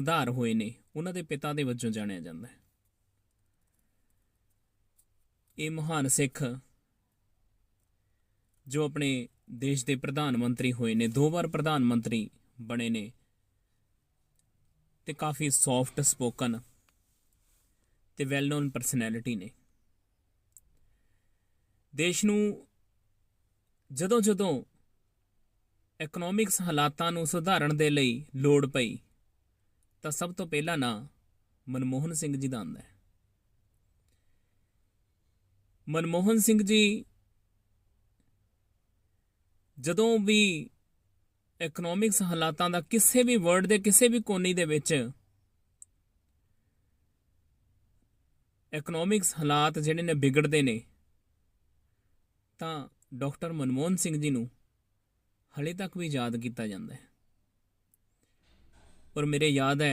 ਉਧਾਰ ਹੋਏ ਨੇ, ਉਹਨਾਂ ਦੇ ਪਿਤਾ ਦੇ ਵਜੋਂ ਜਾਣਿਆ ਜਾਂਦਾ ਹੈ। ਇਹ ਮਹਾਨ ਸਿੱਖ ਜੋ ਆਪਣੇ ਦੇਸ਼ ਦੇ ਪ੍ਰਧਾਨ ਮੰਤਰੀ ਹੋਏ ਨੇ, ਦੋ ਵਾਰ ਪ੍ਰਧਾਨ ਮੰਤਰੀ ਬਣੇ ਨੇ ਤੇ ਕਾਫੀ ਸੌਫਟ ਸਪੋਕਨ ਤੇ ਵੈਲ ਨੋਨ ਪਰਸਨੈਲਿਟੀ ਨੇ। ਦੇਸ਼ ਨੂੰ ਜਦੋਂ ਜਦੋਂ ਇਕਨੋਮਿਕਸ ਹਾਲਾਤਾਂ ਨੂੰ ਸੁਧਾਰਨ ਦੇ ਲਈ ਲੋੜ ਪਈ ਤਾਂ ਸਭ ਤੋਂ ਪਹਿਲਾ ਨਾਂ ਮਨਮੋਹਨ ਸਿੰਘ ਜੀ ਦਾ ਆਉਂਦਾ ਹੈ। ਮਨਮੋਹਨ ਸਿੰਘ ਜੀ ਜਦੋਂ ਵੀ ਇਕਨੋਮਿਕਸ ਹਾਲਾਤਾਂ ਦਾ ਕਿਸੇ ਵੀ ਵਰਡ ਦੇ ਕਿਸੇ ਵੀ ਕੋਨੇ ਦੇ ਵਿੱਚ ਇਕਨੋਮਿਕਸ ਹਾਲਾਤ ਜਿਹੜੇ ਨੇ ਵਿਗੜਦੇ ਨੇ, ਤਾਂ ਡਾਕਟਰ ਮਨਮੋਹਨ ਸਿੰਘ ਜੀ ਨੂੰ ਹਲੇ ਤੱਕ ਵੀ ਯਾਦ ਕੀਤਾ ਜਾਂਦਾ ਹੈ। ਔਰ ਮੇਰੇ ਯਾਦ ਹੈ